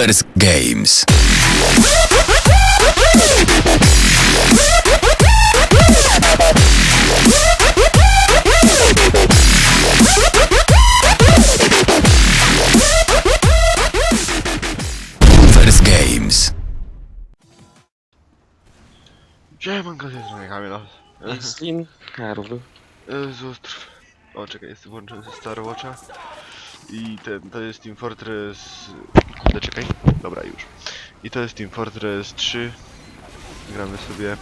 Pulvers Games. Pulvers Games. Siemanko, strony Kamil. Slin, Karol. Jezus, trw... O, czekaj, jest włączony ze Star Watcha. I ten, to jest Team Fortress... Kurde, czekaj. Dobra, już. I to jest Team Fortress 3. Gramy sobie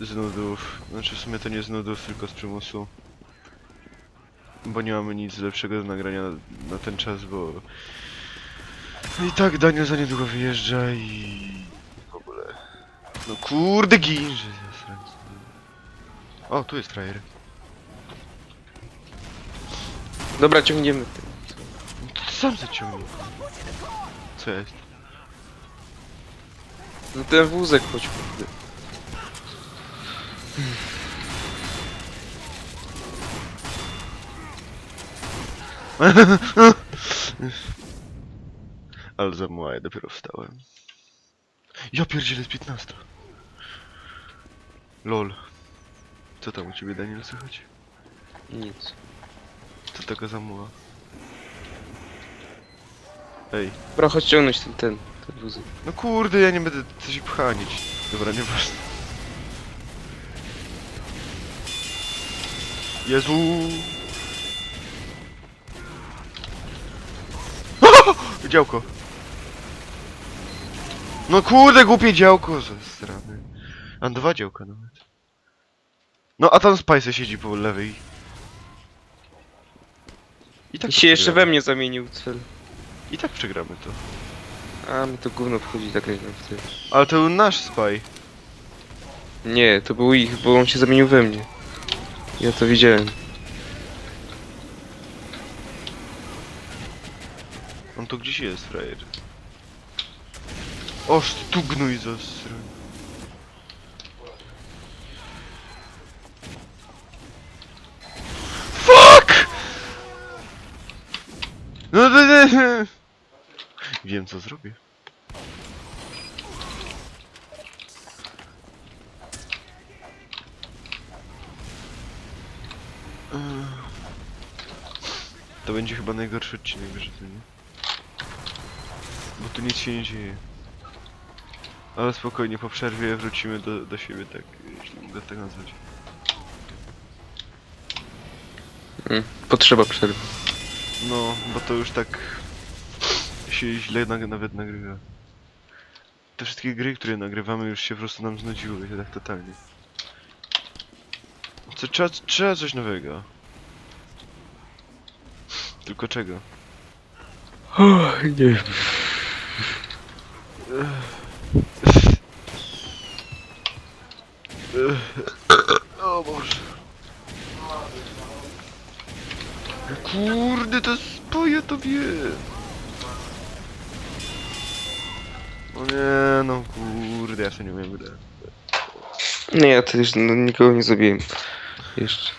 z nudów. Znaczy w sumie to nie z nudów, tylko z przymusu. Bo nie mamy nic lepszego do nagrania na, na ten czas, bo... No i tak Daniel za niedługo wyjeżdża i... w ogóle... No kurde gin. O, tu jest frajer. Dobra, ciągniemy. To ty sam zaciągnij. Co jest? No ten wózek chodź kurde. Ale za mała, ja dopiero wstałem. Ja pierdzielę z 15. Lol. Co tam u ciebie, Daniel, słychać? Nic. Co taka za mała? Ej. Dobra, chodź ciągnąć ten, ten, ten wózek. No kurde, ja nie będę coś pchanić. Dobra, nieważne. Jezu! Działko! No kurde, głupie działko ze strony. Mam dwa działka nawet. No a tam Spice siedzi po lewej. I tak I się jeszcze we przegramy. mnie zamienił cel. I tak przegramy to. A mi to gówno wchodzi tak jak w ty. Ale to był nasz spy. Nie, to był ich, bo on się zamienił we mnie. Ja to widziałem. On tu gdzieś jest, frajer. Oż tu gnój zasry. No no, no. Wiem co zrobię. To będzie chyba najgorszy odcinek, wiesz o tym, nie? Bo tu nic się nie dzieje. Ale spokojnie, po przerwie wrócimy do, do siebie, tak, jeśli mogę tak nazwać. Mm. Potrzeba przerwy. No, bo to już tak się źle nag nawet nagrywa. Te wszystkie gry, które nagrywamy już się po prostu nam znudziły, tak totalnie. Co, trzeba, trzeba coś nowego. Tylko czego? nie wiem. O Boże. Kurde, to spoje to wie. O nie, no kurde, ja się nie umiem grać. Nie, ja też no, nikogo nie zabiłem. Jeszcze.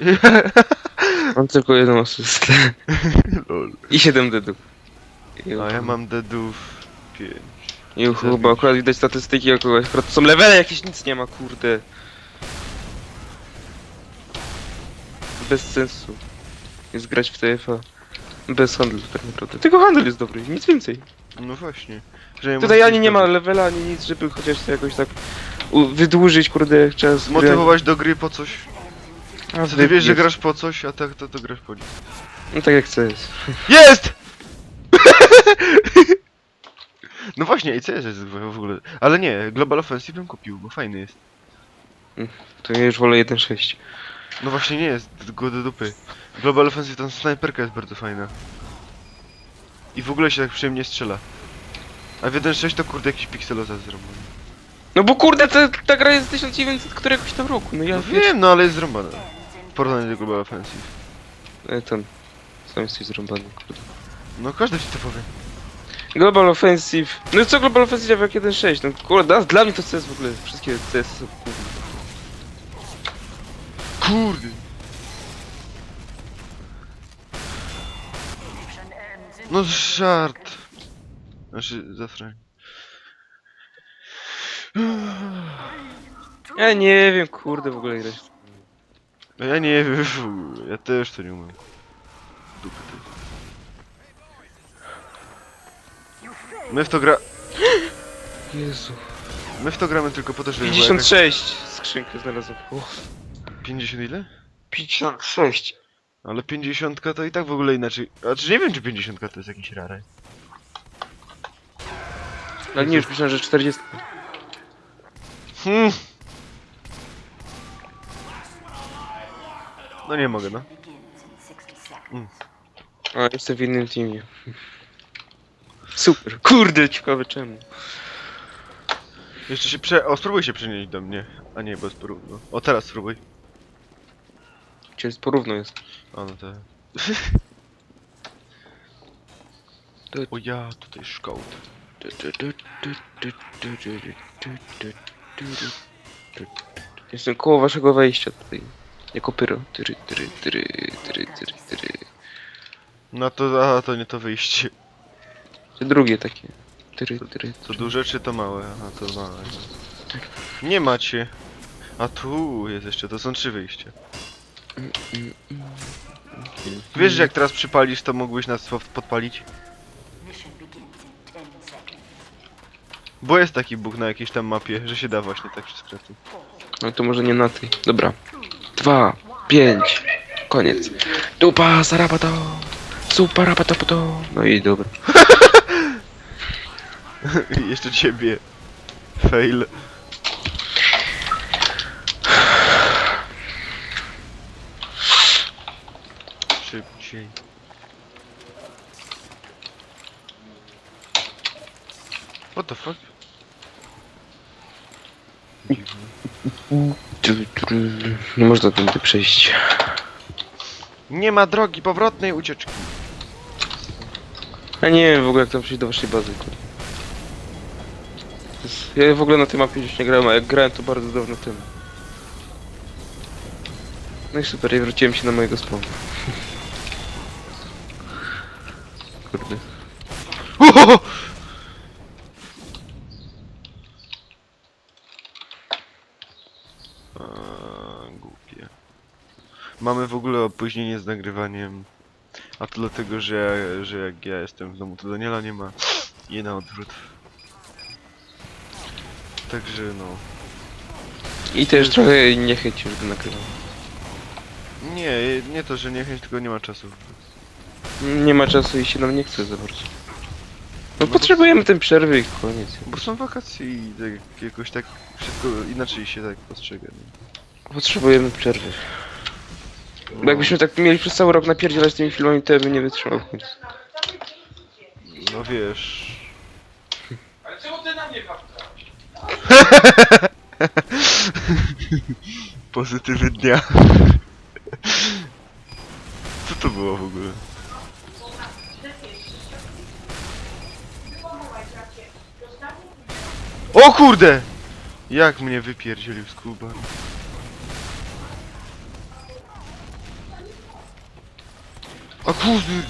Mam tylko jedną asystę. Lol. I 7 deadów. I A ja mam deadów 5. I chyba akurat widać statystyki jak akurat są levele jakieś nic nie ma, kurde. Bez sensu. Jest grać w TFA. Bez handlu tak naprawdę. Tylko handel jest dobry, nic więcej. No właśnie. Że Tutaj ani nie ma levela, ani nic, żeby chociaż to jakoś tak u- wydłużyć, kurde, czas. gry. Zmotywować do gry po coś. A, Co ty wiesz, że jest. grasz po coś, a tak to, to grasz po nic. No tak jak chcesz. Jest! no właśnie, i co jest w ogóle? Ale nie, Global Offensive bym kupił, bo fajny jest. To ja już wolę 1.6. No właśnie nie jest, go do dupy. Global Offensive, tam snajperka jest bardzo fajna. I w ogóle się tak przyjemnie strzela. A w 1.6 to kurde jakiś pikseloza zrobiony. No bo kurde, ta, ta gra jest z 1900 któregoś tam roku, no ja No wiem, no ale jest zrąbana. W porównaniu do Global Offensive. E, ten. Sam jesteś zrąbany, kurde. No każdy ci to powie. Global Offensive. No i co Global Offensive jak 1.6? No kurde, dla mnie to CS w ogóle, wszystkie CS są kurde. Kurde! No żart. Znaczy, zasrań. Ja nie wiem, kurde, w ogóle grać. No Ja nie wiem, w ogóle, ja też to nie umiem. Dupy ty. My w to gra... Jezu. My w to gramy tylko po to, żeby... była 56 skrzynkę znalazłem. Uff. jakaś- 50 ile? 56. Ale 50 to i tak w ogóle inaczej. Znaczy nie wiem czy 50 to jest jakiś rary. Ale nie, już myślałem, że 40. Hmm. No nie mogę, no. A, jestem w innym teamie. Super. Kurde, ciekawe czemu. Jeszcze się prze... O, spróbuj się przenieść do mnie. A nie, bez porówno. O, teraz spróbuj. Jest porówno jest. O, no to... o ja, tutaj szkołt. Jestem koło waszego wejścia tutaj. Jako pyro. Tyry, tyry, tyry, tyry, tyry, tyry. No to, aha, to nie to wyjście. Te drugie takie. Tyry, tyry. To duże czy to małe? Aha, to małe. no. Nie macie. A tu jest jeszcze, to są trzy wyjścia. Wiesz, że jak teraz przypalisz, to mógłbyś nas po- podpalić? Bo jest taki bóg na jakiejś tam mapie, że się da właśnie tak przez kresy. No to może nie na tej. Dobra. Dwa, pięć. Koniec. Dupa, zarabato. Super, rabato, No i dobra. Jeszcze ciebie. Fail. Szybciej. What the fuck? Dziwne. Tu, tu, Nie można tędy przejść. Nie ma drogi powrotnej ucieczki. Ja nie wiem w ogóle jak tam przejść do waszej bazy. kurde. To jest- Ja w ogóle na tej mapie już nie grałem, a jak grałem to bardzo dawno temu. No i super, ja wróciłem się na mojego spawna. Kurde. A, głupie. Mamy w ogóle opóźnienie z nagrywaniem. A to dlatego, że, że jak ja jestem w domu, to Daniela nie ma. I na odwrót. Także no. I też trochę niechęć już do nagrywania. Nie, nie to, że nie chęć, tylko nie ma czasu. Nie ma czasu i się nam nie chce za bardzo. No potrzebujemy tej przerwy i koniec. Bo są wakacje i tak, jakoś tak wszystko inaczej się tak postrzega. Nie? Potrzebujemy przerwy. Bo jakbyśmy tak mieli przez cały rok napierdzielać tymi filmami, to ja bym nie wytrzymał w końcu. No wiesz. Ale czemu ty na mnie Pozytywy dnia. Co to było w ogóle? O kurde! Jak mnie wypierdzielił skuban. A kurde!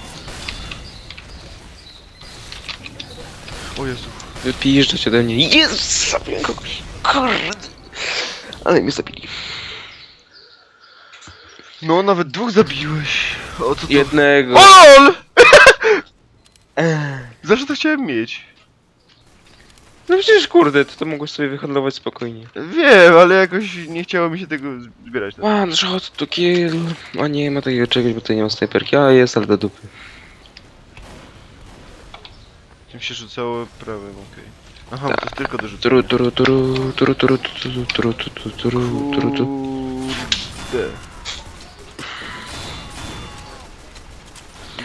O Jezu. Wypijeżdżać ode mnie. Jezus, zabiłem kogoś. Kurde. Ale mnie zabili. No, nawet dwóch zabiłeś. O co to? Jednego. OL! Zawsze to chciałem mieć. No przecież kurde, to, to mogłeś sobie wyhandlować spokojnie. Wiem, ale jakoś nie chciało mi się tego zbierać. No. One shot to kill. A nie ma takiego czegoś, bo tutaj nie ma snajperki. A jest, ale do dupy. Tym się rzucało prawym, okej. Aha, Tak. to jest tylko do rzucania. Turu, turu, turu, turu, turu, turu, turu, turu, turu, turu, turu. Kurde.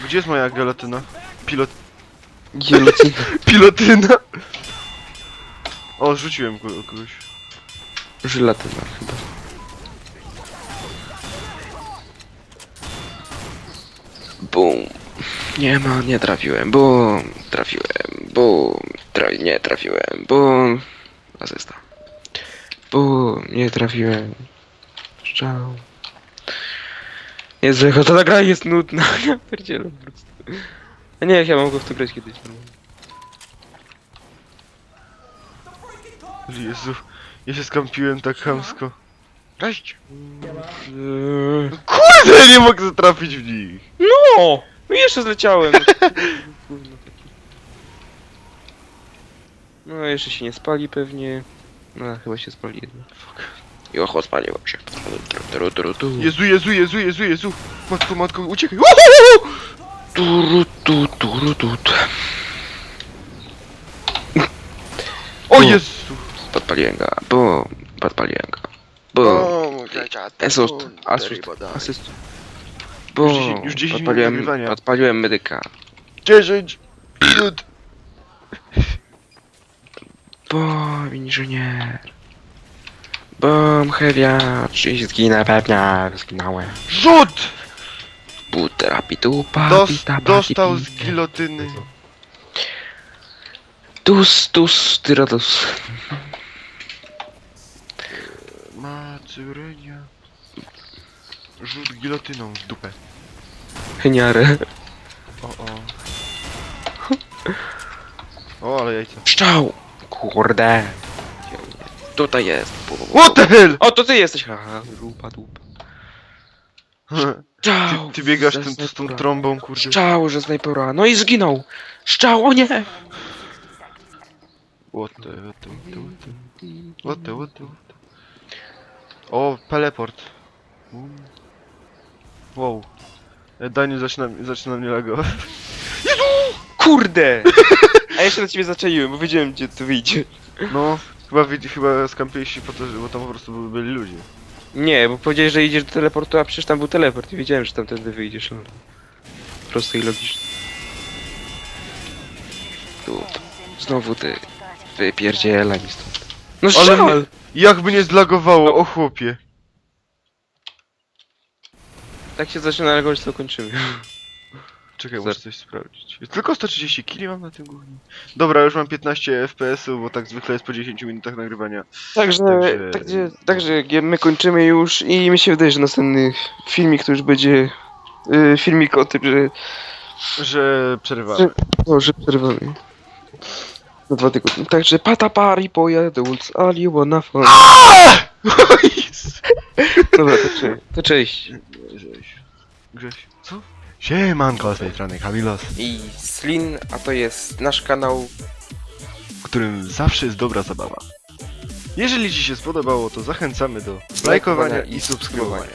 Gdzie jest moja gelatyna? Pilot... Gielocina. Pilotyna! O, rzuciłem ko kogoś. Żelatyna chyba. Bum. Nie ma, nie trafiłem. Bum. Trafiłem. Bum. Tra nie trafiłem. Bum. Asysta. Bum. Nie trafiłem. Szczał. Jezu, jaka ta gra jest nudna. Ja pierdzielę po prostu. A nie, ja mogę w to grać kiedyś normalnie. Jezu, ja się skampiłem tak chamsko. Cześć! Eee, Kurde, nie mogę trafić w nich! No! No i jeszcze zleciałem. Gówno takie. No jeszcze się nie spali pewnie. No chyba się spali jedno. I ocho spaliło się. Turu, turu, tu. Jezu, Jezu, Jezu, Jezu, Jezu! Matko, matko, uciekaj! Uhuhu! Turu, tu, turu, tu. O. Jezu! Podpaliłem go. Bum. Podpaliłem go. Bum. Asust. Asust. Asyst. Bum. Już dziesięć- już dziesięć minut Podpaliłem, nagrywania. podpaliłem medyka. 10 minut! Bum, inżynier. Bum, hewiacz. I zginę pewnie. Zginąłem. Rzut! Butera pitupa, Dos, pita, dostał z gilotyny. Tus, tus, tyradus. Macurenia. Rzut gilotyną w dupę. Heniarę. O, o. O, ale jajca. Szczał! Kurde. Tutaj jest. What the hell? O, to ty jesteś. Haha, dupa, dupa. Ty, Szczał! ty biegasz ze tym, z tą trąbą, kurde. Szczał, że snajpera. No i zginął. Szczał, o nie! What the, what the, what the, what the, what the, what the. O, teleport. Wow. E, Daniel zaczyna, zaczyna mnie lagować. Kurde! A jeszcze na ciebie zaczaiłem, bo wiedziałem gdzie to wyjdzie. No, chyba, widzi- chyba skampiłeś się po to, że- bo tam po prostu byli, byli ludzie. Nie, bo powiedziałeś, że idziesz do teleportu, a przecież tam był teleport i wiedziałem, że tamtędy wyjdziesz. No. Proste i logiczne. Tu. Znowu ty. Wypierdzielaj mi stąd. No Ale mnie, jakby nie zlagowało, o chłopie. Tak się zaczyna reagować, to kończymy. Czekaj, Zer- muszę coś sprawdzić. Tylko 130 kili mam na tym głównie. Dobra, już mam 15 FPS-ów, bo tak zwykle jest po 10 minutach nagrywania. Także, Także- także, także my kończymy już i mi się wydaje, że następny filmik to już będzie y, filmik o tym, że, Że przerywamy. Że- no, że przerwamy. Na dwa tygodnie. Także patapari pojadą z Aliwana Dobra, to, cze to cześć. Grześ. Grześ. Co? Siemanko, z tej strony Kamilos, I Slin, a to jest nasz kanał. w którym zawsze jest dobra zabawa. Jeżeli Ci się spodobało, to zachęcamy do lajkowania i subskrybowania.